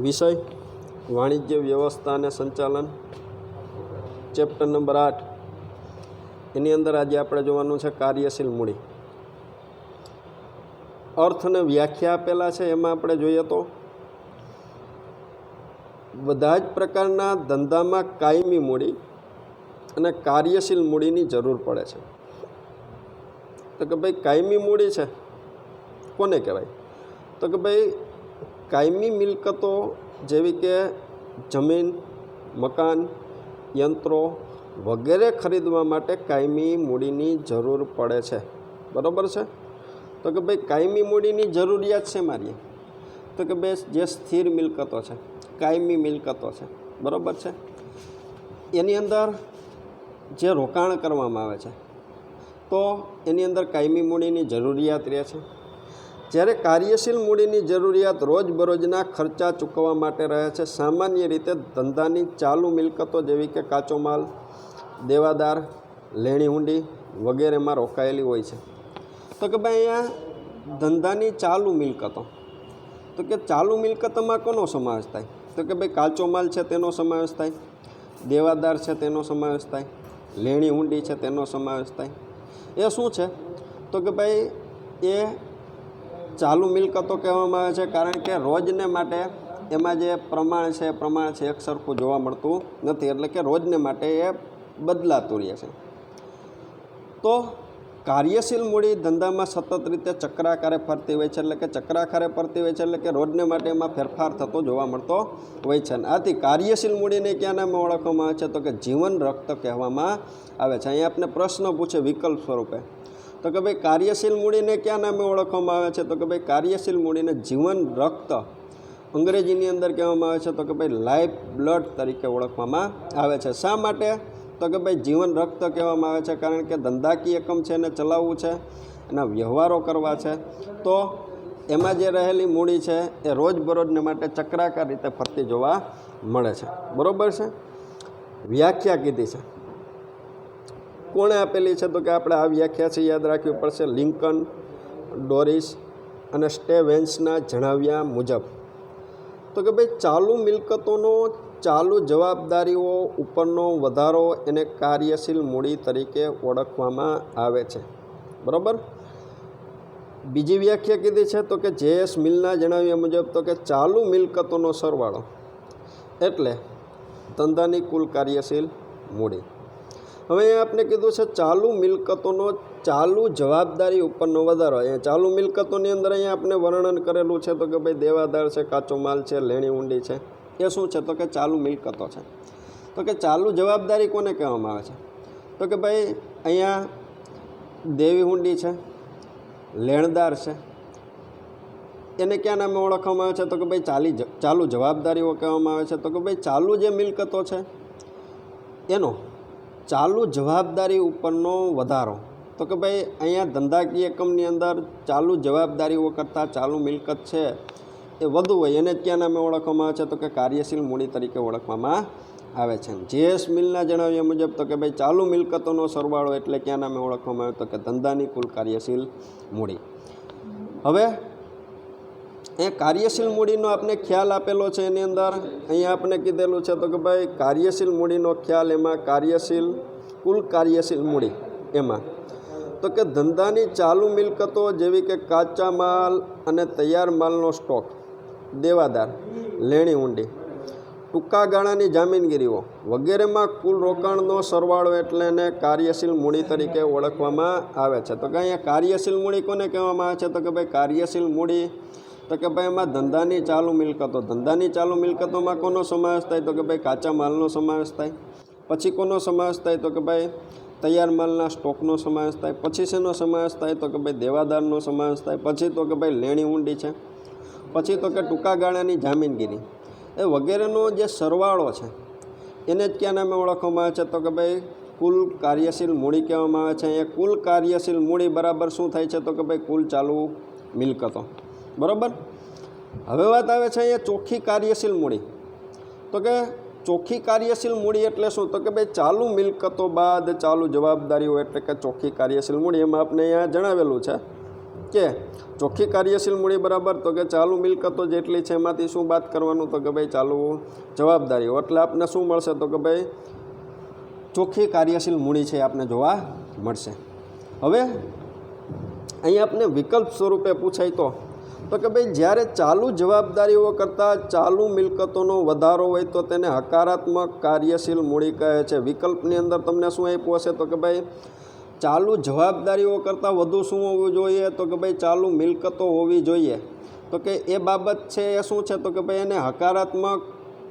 વિષય, વાણિજ્ય વ્યવસ્થા અને સંચાલન, ચેપ્ટર નંબર આઠ. એની અંદર આજે આપણે જોવાનું છે કાર્યશીલ મૂડી. અર્થ અને વ્યાખ્યા આપેલા છે, એમાં આપણે જોઈએ તો, બધા જ પ્રકારના ધંધામાં કાયમી મૂડી અને કાર્યશીલ મૂડીની જરૂર પડે છે. તો કે ભાઈ, કાયમી મૂડી છે, કોને કહેવાય? તો કે ભાઈ કાયમી મિલકતો જેવી કે જમીન, મકાન, યંત્રો વગેરે ખરીદવા માટે કાયમી મૂડીની જરૂર પડે છે. બરાબર છે? તો કે ભાઈ કાયમી મૂડીની જરૂરિયાત છે મારી? તો કે બે જે સ્થિર મિલકતો છે, કાયમી મિલકતો છે. બરાબર છે? એની અંદર જે રોકાણ કરવામાં આવે છે, તો એની અંદર કાયમી મૂડીની જરૂરિયાત રહે છે. જ્યારે કાર્યશીલ મૂડીની જરૂરિયાત રોજબરોજના ખર્ચા ચૂકવવા માટે રહે છે, સામાન્ય રીતે ધંધાની ચાલુ મિલકતો જેવી કે કાચો માલ, દેવાદાર, લેણી હુંડી વગેરેમાં રોકાયેલી હોય છે. તો કે ભાઈ અહીંયા ધંધાની ચાલુ મિલકતો. તો કે ચાલુ મિલકતોમાં કોનો સમાવેશ થાય? તો કે ભાઈ કાચો માલ છે તેનો સમાવેશ થાય, દેવાદાર છે તેનો સમાવેશ થાય, લેણી હુંડી છે તેનો સમાવેશ થાય. એ શું છે? તો કે ભાઈ એ ચાલુ મિલકતો કહેવામાં આવે છે, કારણ કે રોજને માટે એમાં જે પ્રમાણ છે પ્રમાણ છે, એક સરખું જોવા મળતું નથી, એટલે કે રોજને માટે એ બદલાતું રહે છે. તો કાર્યશીલ મૂડી ધંધામાં સતત રીતે ચક્રાકારે ફરતી હોય છે, એટલે કે ચક્રાકારે ફરતી હોય છે, એટલે કે રોજને માટે એમાં ફેરફાર થતો જોવા મળતો હોય છે. આથી કાર્યશીલ મૂડીને ક્યાં નામે ઓળખવામાં આવે છે, તો કે જીવન રક્ત કહેવામાં આવે છે. અહીંયા આપણે પ્રશ્ન પૂછે વિકલ્પ સ્વરૂપે. તો કે ભાઈ કાર્યશીલ મૂડીને ક્યાં નામે ઓળખવામાં આવે છે? તો કે ભાઈ કાર્યશીલ મૂડીને જીવન રક્ત અંગ્રેજીની અંદર કહેવામાં આવે છે, તો કે ભાઈ લાઈફ બ્લડ તરીકે ઓળખવામાં આવે છે. શા માટે? તો કે ભાઈ જીવન રક્ત કહેવામાં આવે છે, કારણ કે ધંધાકીય એકમ છે એને ચલાવવું છે, એના વ્યવહારો કરવા છે. તો એમાં જે રહેલી મૂડી છે, એ રોજબરોજને માટે ચક્રાકાર રીતે ફરતી જોવા મળે છે. બરાબર છે? વ્યાખ્યા કીધી છે. કોણે આપેલી છે તો કે આપણે આ વ્યાખ્યા છે યાદ રાખવી પડશે. લિંકન, ડોરિસ અને સ્ટેવેન્સના જણાવ્યા મુજબ. તો કે ભાઈ, ચાલુ મિલકતોનો ચાલુ જવાબદારીઓ ઉપરનો વધારો એને કાર્યશીલ મૂડી તરીકે ઓળખવામાં આવે છે. બરાબર? બીજી વ્યાખ્યા કીધી છે તો કે જે એસ મિલના જણાવ્યા મુજબ તો કે ચાલુ મિલકતોનો સરવાળો એટલે ધંધાની કુલ કાર્યશીલ મૂડી. હવે આપણે કીધું છે ચાલુ મિલકતોનો ચાલુ જવાબદારી ઉપરનો વધારો. અહીંયા ચાલુ મિલકતોની અંદર અહીંયા આપણે વર્ણન કરેલું છે તો કે ભાઈ દેવાદાર છે, કાચો માલ છે, લેણી ઊંડી છે. એ શું છે? તો કે ચાલુ મિલકતો છે. તો કે ચાલુ જવાબદારી કોને કહેવામાં આવે છે? તો કે ભાઈ અહીંયા દેવી હુંડી છે, લેણદાર છે. એને ક્યાં નામે ઓળખવામાં આવે છે? તો કે ભાઈ ચાલી ચાલુ જવાબદારીઓ કહેવામાં આવે છે. તો કે ભાઈ ચાલુ જે મિલકતો છે, એનો ચાલુ જવાબદારી ઉપરનો વધારો. તો કે ભાઈ, અહીંયા ધંધાકીય એકમની અંદર ચાલુ જવાબદારીઓ કરતાં ચાલુ મિલકત છે એ વધુ હોય, એને ક્યાં નામે ઓળખવામાં આવે છે? તો કે કાર્યશીલ મૂડી તરીકે ઓળખવામાં આવે છે. જેએસ મિલના જણાવ્યા મુજબ તો કે ભાઈ, ચાલુ મિલકતોનો સરવાળો એટલે ક્યાં નામે ઓળખવામાં આવે તો કે ધંધાની કુલ કાર્યશીલ મૂડી. હવે એ કાર્યશીલ મૂડીનો આપણે ખ્યાલ આપેલો છે એની અંદર? અહીંયા આપણે કીધેલું છે તો કે ભાઈ કાર્યશીલ મૂડીનો ખ્યાલ એમાં, કાર્યશીલ, કુલ કાર્યશીલ મૂડી એમાં. તો કે ધંધાની ચાલુ મિલકતો જેવી કે કાચા માલ અને તૈયાર માલનો સ્ટોક, દેવાદાર, લેણી ઊંડી, ટૂંકા ગાળાની જામીનગીરીઓ વગેરેમાં કુલ રોકાણનો સરવાળો એટલે એને કાર્યશીલ મૂડી તરીકે ઓળખવામાં આવે છે. તો કે અહીંયા કાર્યશીલ મૂડી કોને કહેવામાં આવે છે? તો કે ભાઈ કાર્યશીલ મૂડી તો કે ભાઈ એમાં ધંધાની ચાલુ મિલકતો, ધંધાની ચાલુ મિલકતોમાં કોનો સમાવેશ થાય? તો કે ભાઈ કાચા માલનો સમાવેશ થાય. પછી કોનો સમાવેશ થાય? તો કે ભાઈ તૈયાર માલના સ્ટોકનો સમાવેશ થાય. પછી શેનો સમાવેશ થાય? તો કે ભાઈ દેવાદારનો સમાવેશ થાય. પછી તો કે ભાઈ લેણી ઊંડી છે. પછી તો કે ટૂંકા ગાળાની જામીનગીરી. એ વગેરેનો જે સરવાળો છે, એને જ ક્યાં નામે ઓળખવામાં આવે છે? તો કે ભાઈ કુલ કાર્યશીલ મૂડી કહેવામાં આવે છે. અહીંયા કુલ કાર્યશીલ મૂડી બરાબર શું થાય છે? તો કે ભાઈ કુલ ચાલુ મિલકતો. બરાબર? હવે વાત આવે છે અહીંયા ચોખ્ખી કાર્યશીલ મૂડી. તો કે ચોખ્ખી કાર્યશીલ મૂડી એટલે શું? તો કે ભાઈ ચાલુ મિલકતો બાદ ચાલુ જવાબદારીઓ એટલે કે ચોખ્ખી કાર્યશીલ મૂડી, એમાં આપણે અહીંયા જણાવેલું છે કે ચોખ્ખી કાર્યશીલ મૂડી બરાબર, તો કે ચાલુ મિલકતો જેટલી છે એમાંથી શું વાત કરવાનું? તો કે ભાઈ ચાલુ જવાબદારીઓ. એટલે આપને શું મળશે? તો કે ભાઈ ચોખ્ખી કાર્યશીલ મૂડી છે આપને જોવા મળશે. હવે અહીં આપને વિકલ્પ સ્વરૂપે પૂછાય તો તો કે ભાઈ, જ્યારે ચાલુ જવાબદારીઓ કરતાં ચાલુ મિલકતોનો વધારો હોય તો તેને હકારાત્મક કાર્યશીલ મૂડી કહે છે. વિકલ્પની અંદર તમને શું આપ્યું હશે? તો કે ભાઈ, ચાલુ જવાબદારીઓ કરતાં વધુ શું હોવું જોઈએ? તો કે ભાઈ, ચાલુ મિલકતો હોવી જોઈએ. તો કે એ બાબત છે એ શું છે? તો કે ભાઈ, એને હકારાત્મક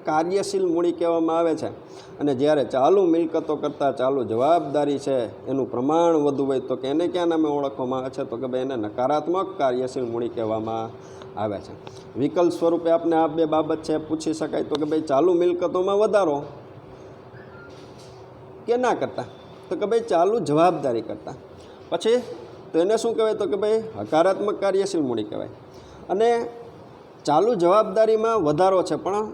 કાર્યશીલ મૂડી કહેવામાં આવે છે. અને જ્યારે ચાલુ મિલકતો કરતાં ચાલુ જવાબદારી છે, એનું પ્રમાણ વધુ હોય તો કે એને ક્યાં નામે ઓળખવામાં આવે છે, તો કે ભાઈ એને નકારાત્મક કાર્યશીલ મૂડી કહેવામાં આવે છે. વિકલ્પ સ્વરૂપે આપણે આ બે બાબત છે પૂછી શકાય તો કે ભાઈ ચાલુ મિલકતોમાં વધારો કે ના કરતા? તો કે ભાઈ ચાલુ જવાબદારી કરતા. પછી તો એને શું કહેવાય તો કે ભાઈ હકારાત્મક કાર્યશીલ મૂડી કહેવાય. અને ચાલુ જવાબદારીમાં વધારો છે, પણ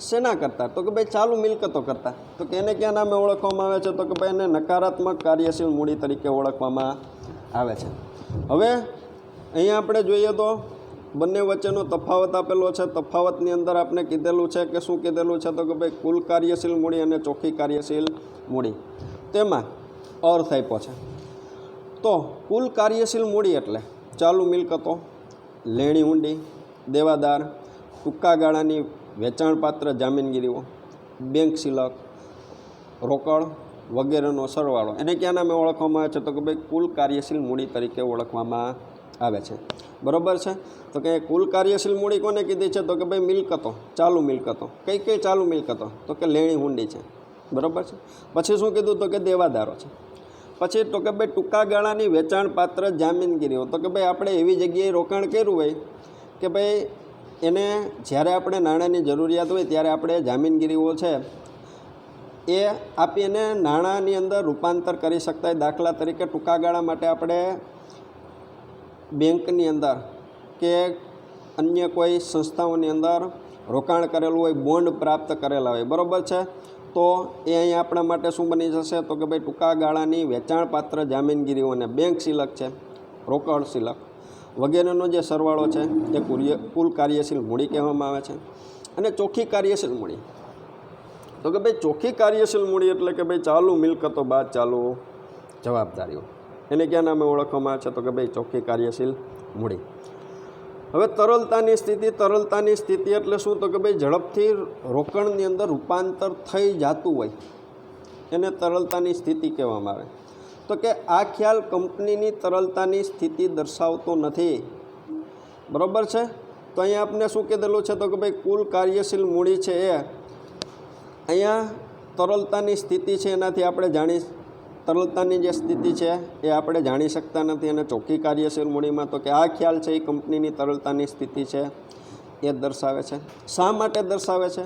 શેના કરતા? તો કે ભાઈ ચાલુ મિલકતો કરતા. તો કે એને ક્યાં નામે ઓળખવામાં આવે છે? તો કે ભાઈ એને નકારાત્મક કાર્યશીલ મૂડી તરીકે ઓળખવામાં આવે છે. હવે અહીંયા આપણે જોઈએ તો બંને વચ્ચેનો તફાવત આપેલો છે. તફાવતની અંદર આપણે કીધેલું છે કે શું કીધેલું છે? તો કે ભાઈ કુલ કાર્યશીલ મૂડી અને ચોખ્ખી કાર્યશીલ મૂડી. તેમાં અર્થ આપ્યો છે. તો કુલ કાર્યશીલ મૂડી એટલે ચાલુ મિલકતો, લેણી ઊંડી, દેવાદાર, ટૂંકા ગાળાની વેચાણપાત્ર જામીનગીરીઓ, બેંક સિલક રોકડ વગેરેનો સરવાળો. એને ક્યાં નામે ઓળખવામાં આવે છે? તો કે ભાઈ કુલ કાર્યશીલ મૂડી તરીકે ઓળખવામાં આવે છે. બરોબર છે? તો કે કુલ કાર્યશીલ મૂડી કોને કીધી છે? તો કે ભાઈ મિલકતો, ચાલુ મિલકતો. કઈ કઈ ચાલુ મિલકતો? તો કે લેણી હુંડી છે. બરોબર છે? પછી શું કીધું? તો કે દેવાદારો છે. પછી તો કે ભાઈ ટૂંકા ગાળાની વેચાણપાત્ર જામીનગીરીઓ. તો કે ભાઈ આપણે એવી જગ્યાએ રોકાણ કર્યું હોય કે ભાઈ એને જ્યારે આપણે નાણાંની જરૂરિયાત હોય ત્યારે આપણે જામીનગીરીઓ છે, એ આપી એને નાણાંની અંદર રૂપાંતર કરી શકતા હોય. દાખલા તરીકે ટૂંકા ગાળા માટે આપણે બેંકની અંદર કે અન્ય કોઈ સંસ્થાઓની અંદર રોકાણ કરેલું હોય, બોન્ડ પ્રાપ્ત કરેલા હોય, બરાબર છે? તો એ અહીં આપણા માટે શું બની જશે? તો કે ભાઈ ટૂંકા ગાળાની વેચાણપાત્ર જામીનગીરીઓને બેંક સિલક છે, રોકડ સિલક. વગેરેનો જે સરવાળો છે, એ કુર્ય, કુલ કાર્યશીલ મૂડી કહેવામાં આવે છે અને ચોખ્ખી કાર્યશીલ મૂડી. તો કે ભાઈ ચોખ્ખી કાર્યશીલ મૂડી એટલે કે ભાઈ ચાલુ મિલકતો બાદ ચાલુ જવાબદારીઓ. એને ક્યાં નામે ઓળખવામાં આવે છે? તો કે ભાઈ ચોખ્ખી કાર્યશીલ મૂડી. હવે તરલતાની સ્થિતિ તરલતાની સ્થિતિ એટલે શું? તો કે ભાઈ ઝડપથી રોકણની અંદર રૂપાંતર થઈ જતું હોય. એને તરલતાની સ્થિતિ કહેવામાં આવે. તો કે આ ખ્યાલ કંપનીની તરલતાની સ્થિતિ દર્શાવતો નથી. બરાબર છે? તો અહીંયા આપણે શું કીધેલું છે? તો કે ભાઈ કુલ કાર્યશીલ મૂડી છે એ. અહીંયા તરલતાની સ્થિતિ છે એનાથી આપણે જાણી તરલતાની જે સ્થિતિ છે એ આપણે જાણી શકતા નથી અને ચોખ્ખી કાર્યશીલ મૂડીમાં તો કે આ ખ્યાલ છે એ કંપનીની તરલતાની સ્થિતિ છે એ દર્શાવે છે. શા માટે દર્શાવે છે?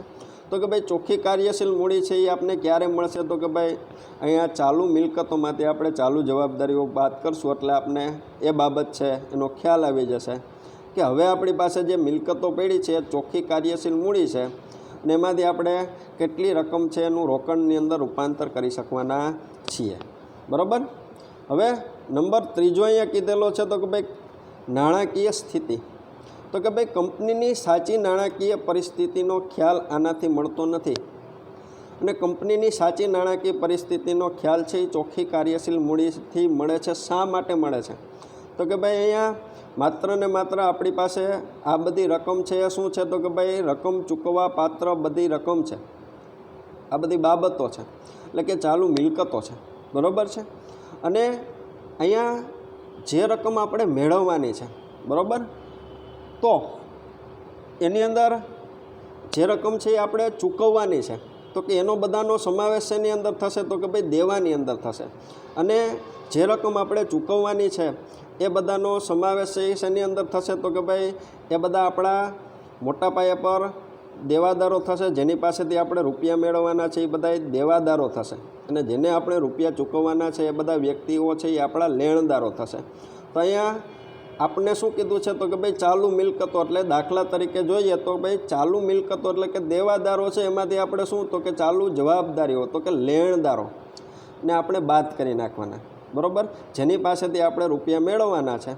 તો કે ભાઈ ચોખ્ખી કાર્યશીલ મૂડી છે એ આપને ક્યારે મળશે? તો કે ભાઈ અહીંયા ચાલુ મિલકતોમાંથી આપણે ચાલુ જવાબદારીઓ વાત કરશું, એટલે આપને એ બાબત છે, એનો ખ્યાલ આવી જશે કે હવે આપણી પાસે જે મિલકતો પડી છે ચોખ્ખી કાર્યશીલ મૂડી છે અને એમાંથી આપણે કેટલી રકમ છે એનું રોકડની અંદર રૂપાંતર કરી શકવાના છીએ. બરાબર? હવે નંબર ત્રીજો અહીંયા કીધેલો છે તો કે ભાઈ નાણાકીય સ્થિતિ. તો કે ભાઈ કંપનીની સાચી નાણાકીય પરિસ્થિતિનો ખ્યાલ આનાથી મળતો નથી. અને કંપનીની સાચી નાણાકીય પરિસ્થિતિનો ખ્યાલ છે એ ચોખ્ખી કાર્યશીલ મૂડીથી મળે છે, શા માટે મળે છે? તો કે ભાઈ અહીંયા માત્ર ને માત્ર આપણી પાસે આ બધી રકમ છે એ શું છે? તો કે ભાઈ રકમ ચૂકવવા પાત્ર બધી રકમ છે. આ બધી બાબતો છે. એટલે કે ચાલુ મિલકતો છે. બરાબર છે? અને અહીંયા જે રકમ આપણે મેળવવાની છે. બરાબર? તો એની અંદર જે રકમ છે એ આપણે ચૂકવવાની છે. તો કે એનો બધાનો સમાવેશ એની અંદર થશે? તો કે ભાઈ દેવાની અંદર થશે. અને જે રકમ આપણે ચૂકવવાની છે, એ બધાનો સમાવેશ છે એ શેની અંદર થશે? તો કે ભાઈ એ બધા આપણા મોટા પાયા પર દેવાદારો થશે, જેની પાસેથી આપણે રૂપિયા મેળવવાના છે, એ બધા દેવાદારો થશે. અને જેને આપણે રૂપિયા ચૂકવવાના છે, એ બધા વ્યક્તિઓ છે, એ આપણા લેણદારો થશે. તો અહીંયા આપણે શું કીધું છે તો કે ભાઈ ચાલુ મિલકતો એટલે દાખલા તરીકે જોઈએ તો ભાઈ ચાલુ મિલકતો એટલે કે દેવાદારો છે એમાંથી આપણે શું? તો કે ચાલુ જવાબદારીઓ, તો કે લેણદારો. ને આપણે બાદ કરી નાખવાના. બરાબર? જેની પાસેથી આપણે રૂપિયા મેળવવાના છે,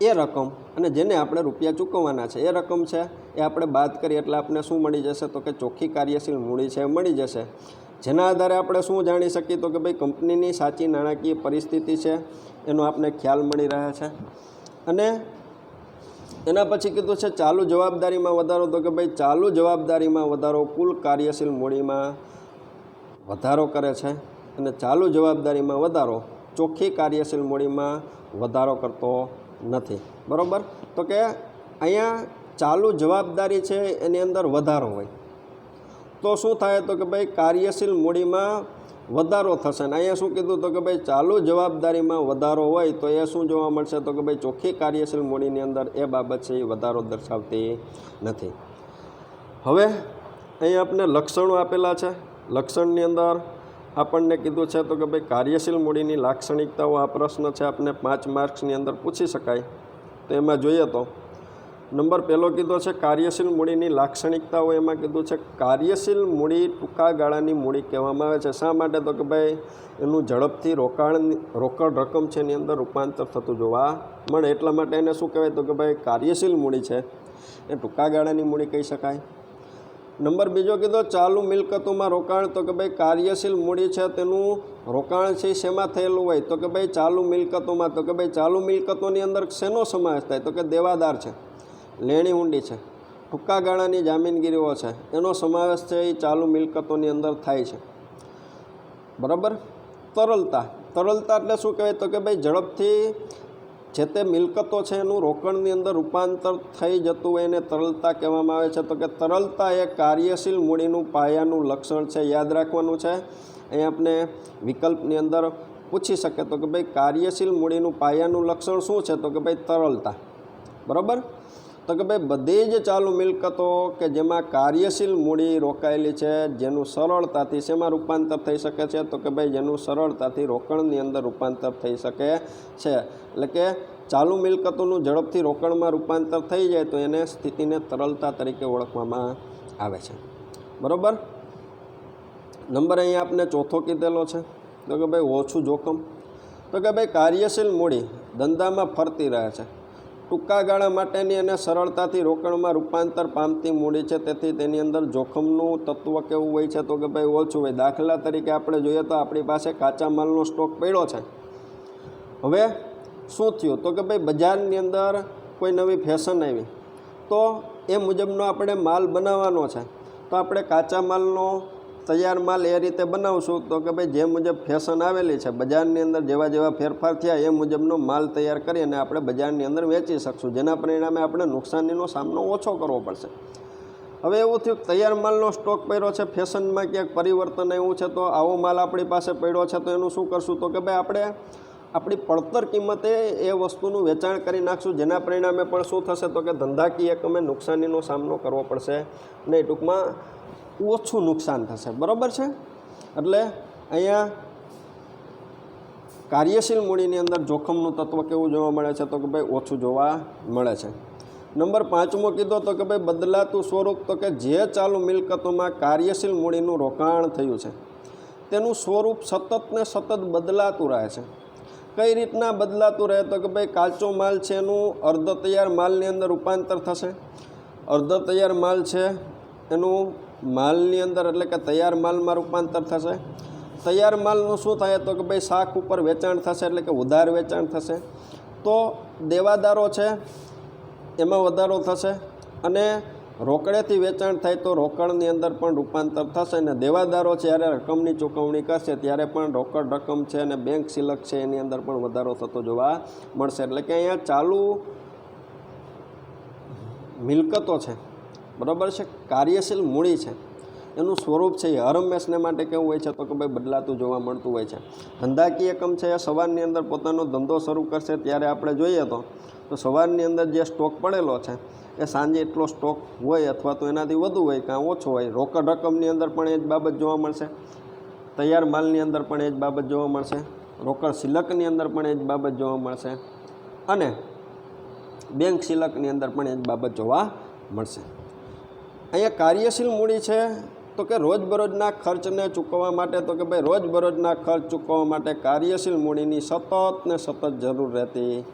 એ રકમ અને જેને આપણે રૂપિયા ચૂકવવાના છે, એ રકમ છે, એ આપણે બાદ કરીએ એટલે આપણે શું મળી જશે? તો કે ચોખ્ખી કાર્યશીલ મૂડી છે એ મળી જશે. જેના આધારે આપણે શું જાણી શકીએ? તો કે ભાઈ કંપનીની સાચી નાણાકીય પરિસ્થિતિ છે એનો આપણે ખ્યાલ મળી રહે છે. અને એના પછી કીધું છે, ચાલુ જવાબદારીમાં વધારો. તો કે ભાઈ, ચાલુ જવાબદારીમાં વધારો કુલ કાર્યશીલ મૂડીમાં વધારો કરે છે. અને ચાલુ જવાબદારીમાં વધારો ચોખ્ખી કાર્યશીલ મૂડીમાં વધારો કરતો નથી. બરાબર? તો કે અહીંયા ચાલુ જવાબદારી છે, એની અંદર વધારો હોય. તો શું થાય? તો કે ભાઈ, કાર્યશીલ મૂડીમાં વધારો થશે. ને અહીંયા શું કીધું તો કે ભાઈ, ચાલુ જવાબદારીમાં વધારો હોય તો એ શું જોવા મળશે તો કે ભાઈ, ચોખ્ખી કાર્યશીલ મૂડીની અંદર એ બાબત છે એ વધારો દર્શાવતી નથી. હવે અહીં આપણે લક્ષણો આપેલા છે. લક્ષણની અંદર આપણને કીધું છે તો કે ભાઈ, કાર્યશીલ મૂડીની લાક્ષણિકતાઓ આ પ્રશ્ન છે. આપણે પાંચ માર્ક્સની અંદર પૂછી શકાય. તો એમાં જોઈએ તો નંબર પહેલો કીધો છે, કાર્યશીલ મૂડીની લાક્ષણિકતાઓ. એમાં કીધું છે, કાર્યશીલ મૂડી ટૂંકા ગાળાની મૂડી કહેવામાં આવે છે. શા માટે? તો કે ભાઈ, એનું ઝડપથી રોકાણ, રોકડ રકમ છે એની અંદર રૂપાંતર થતું જોવા મળે. એટલા માટે એને શું કહેવાય? તો કે ભાઈ, કાર્યશીલ મૂડી છે. એ ટૂંકા ગાળાની મૂડી કહી શકાય. નંબર બીજો કીધો, ચાલુ મિલકતોમાં રોકાણ. તો કે ભાઈ, કાર્યશીલ મૂડી છે, તેનું રોકાણ છે, શેમાં થયેલું હોય? તો કે ભાઈ, ચાલુ મિલકતોમાં. તો કે ભાઈ, ચાલુ મિલકતોની અંદર શેનો સમાવેશ થાય? તો કે દેવાદાર છે. લેણી ઊંડી છે. ટૂંકા ગાળાની જામીનગીરીઓ છે. એનો સમાવેશ છે એ ચાલુ મિલકતોની અંદર થાય છે. બરાબર? તરલતા. તરલતા એટલે શું કહેવાય? તો કે ભાઈ ઝડપથી જે તે મિલકતો છે એનું રોકડની અંદર રૂપાંતર થઈ જતું હોય એને તરલતા કહેવામાં આવે છે. તો કે તરલતા એ કાર્યશીલ મૂડીનું પાયાનું લક્ષણ છે. યાદ રાખવાનું છે. અહીં આપણે વિકલ્પની અંદર પૂછી શકે. તો કે ભાઈ કાર્યશીલ મૂડીનું પાયાનું લક્ષણ શું છે? તો કે ભાઈ તરલતા. બરાબર? તો કે ભાઈ બધી જ ચાલુ મિલકતો કે જેમાં કાર્યશીલ મૂડી રોકાયેલી છે, જેનું સરળતાથી શેમાં રૂપાંતર થઈ શકે છે? તો કે ભાઈ જેનું સરળતાથી રોકડની અંદર રૂપાંતર થઈ શકે છે. એટલે કે ચાલુ મિલકતોનું ઝડપથી રોકડમાં રૂપાંતર થઈ જાય તો એને સ્થિતિને તરલતા તરીકે ઓળખવામાં આવે છે. બરાબર? નંબર અહીંયા આપને ચોથો કીધેલો છે. તો કે ભાઈ ઓછું જોખમ. તો કે ભાઈ કાર્યશીલ મૂડી ધંધામાં ફરતી રહે છે. ટૂંકા ગાળા માટેની અને સરળતાથી રોકડમાં રૂપાંતર પામતી મૂડી છે, તેથી તેની અંદર જોખમનું તત્વ કેવું હોય છે તો કે ભાઈ ઓછું હોય. દાખલા તરીકે આપણે જોઈએ તો આપણી પાસે કાચા માલનો સ્ટોક પડ્યો છે. હવે શું થયું? તો કે ભાઈ બજારની અંદર કોઈ નવી ફેશન આવી. તો એ મુજબનો આપણે માલ બનાવવાનો છે. તો આપણે કાચા માલનો તૈયાર માલ એ રીતે બનાવશું તો કે ભાઈ જે મુજબ ફેશન આવેલી છે, બજારની અંદર જેવા જેવા ફેરફાર થયા એ મુજબનો માલ તૈયાર કરી અને આપણે બજારની અંદર વેચી શકશું. જેના પરિણામે આપણે નુકસાનીનો સામનો ઓછો કરવો પડશે. હવે એવું થયું તૈયાર માલનો સ્ટોક પડ્યો છે, ફેશનમાં ક્યાંક પરિવર્તન આવ્યું છે, તો આવો માલ આપણી પાસે પડ્યો છે, તો એનું શું કરશું? તો કે ભાઈ આપણે આપણી પડતર કિંમતે એ વસ્તુનું વેચાણ કરી નાખશું, જેના પરિણામે પણ શું થશે? તો કે ધંધાકીય એકમે નુકસાનીનો સામનો કરવો પડશે. નહીં ટૂંકમાં ઓછું નુકસાન થશે. બરાબર છે? એટલે અહીંયા કાર્યશીલ મૂડીની અંદર જોખમનું તત્વ કેવું જોવા મળે છે? તો કે ભાઈ ઓછું જોવા મળે છે. નંબર પાંચમો કીધો તો કે ભાઈ બદલાતું સ્વરૂપ તો કે જે ચાલુ મિલકતોમાં કાર્યશીલ મૂડીનું રોકાણ થયું છે, તેનું સ્વરૂપ સતત ને સતત બદલાતું રહે છે. કઈ રીતના બદલાતું રહે? તો કે ભાઈ કાચો માલ છે એનું અર્ધ તૈયાર માલની અંદર રૂપાંતર થશે. અર્ધ તૈયાર માલ છે એનું માલની અંદર એટલે કે તૈયાર માલમાં રૂપાંતર થશે. તૈયાર માલનું શું થાય તો કે ભાઈ શાક ઉપર વેચાણ થશે એટલે કે ઉધાર વેચાણ થશે. તો દેવાદારો છે, એમાં વધારો થશે અને રોકડેથી વેચાણ થાય તો રોકડની અંદર પણ રૂપાંતર થશે અને દેવાદારો છે જ્યારે રકમની ચૂકવણી કરશે ત્યારે પણ રોકડ રકમ છે અને બેંક સિલક છે એની અંદર પણ વધારો થતો જોવા મળશે. એટલે કે અહીંયા ચાલુ મિલકતો છે. બરાબર છે? કાર્યશીલ મૂડી છે. એનું સ્વરૂપ છે એ હરમેશને માટે કેવું હોય છે તો કે ભાઈ બદલાતું જોવા મળતું હોય છે. ધંધાકીય એકમ છે એ સવારની અંદર પોતાનો ધંધો શરૂ કરશે ત્યારે આપણે જોઈએ તો તો સવારની અંદર જે સ્ટોક પડેલો છે, એ સાંજે એટલો સ્ટોક હોય અથવા તો એનાથી વધુ હોય કાં ઓછો હોય, રોકડ રકમની અંદર પણ એ જ બાબત જોવા મળશે. તૈયાર માલની અંદર પણ એ જ બાબત જોવા મળશે. રોકડ સિલકની અંદર પણ એ જ બાબત જોવા મળશે. અને બેંક સિલકની અંદર પણ એ જ બાબત જોવા મળશે. અહીંયા કાર્યશીલ મૂડી છે, તો કે રોજબરોજના ખર્ચને ચૂકવવા માટે, તો કે ભાઈ રોજબરોજના ખર્ચ ચૂકવવા માટે કાર્યશીલ મૂડીની સતત ને સતત જરૂર રહેતી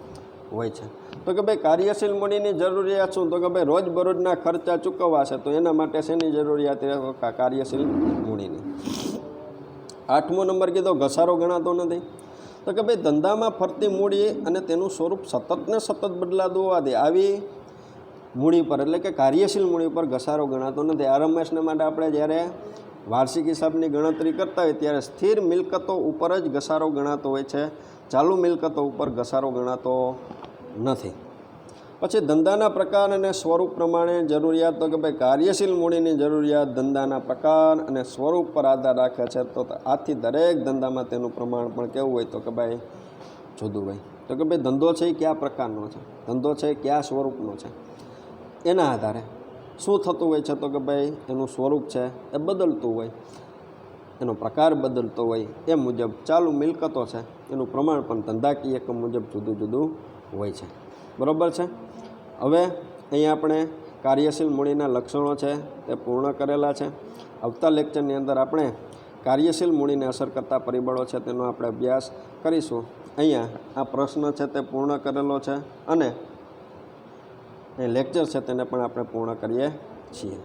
હોય છે. તો કે ભાઈ કાર્યશીલ મૂડીની જરૂરિયાત શું? તો કે ભાઈ રોજબરોજના ખર્ચા ચૂકવવા છે તો એના માટે શેની જરૂરિયાત કાર્યશીલ મૂડીની. આઠમો નંબર કીધો, ઘસારો ગણાતો નથી. તો કે ભાઈ ધંધામાં ફરતી મૂડી અને તેનું સ્વરૂપ સતત ને સતત બદલાતું હોવાથી આવી મૂડી પર, એટલે કે કાર્યશીલ મૂડી પર ઘસારો ગણાતો નથી. આ રમેશને માટે આપણે જ્યારે વાર્ષિક હિસાબની ગણતરી કરતા હોય ત્યારે સ્થિર મિલકતો ઉપર જ ઘસારો ગણાતો હોય છે. ચાલુ મિલકતો ઉપર ઘસારો ગણાતો નથી. પછી ધંધાના પ્રકાર અને સ્વરૂપ પ્રમાણે જરૂરિયાત તો કે ભાઈ કાર્યશીલ મૂડીની જરૂરિયાત ધંધાના પ્રકાર અને સ્વરૂપ પર આધાર રાખે છે, તો આથી દરેક ધંધામાં તેનું પ્રમાણ પણ કેવું હોય તો કે ભાઈ જુદું હોય. તો કે ભાઈ ધંધો છે એ કયા પ્રકારનો છે? ધંધો છે એ કયા સ્વરૂપનો છે? એના આધારે. શું થતું હોય છે તો કે ભાઈ, એનું સ્વરૂપ છે એ બદલતું હોય. એનો પ્રકાર બદલતો હોય એ મુજબ ચાલુ મિલકતો છે, એનું પ્રમાણ પણ ધંધાકીય એકમ મુજબ જુદું જુદું હોય છે. બરાબર છે? હવે અહીંયા આપણે કાર્યશીલ મૂડીના લક્ષણો છે તે પૂર્ણ કરેલા છે. આવતા લેક્ચરની અંદર આપણે કાર્યશીલ મૂડીને અસર કરતા પરિબળો છે તેનો આપણે અભ્યાસ કરીશું. અહીંયા આ પ્રશ્ન છે તે પૂર્ણ કરેલો છે અને એ લેક્ચર છે તેને પણ આપણે પૂર્ણ કરીએ છીએ.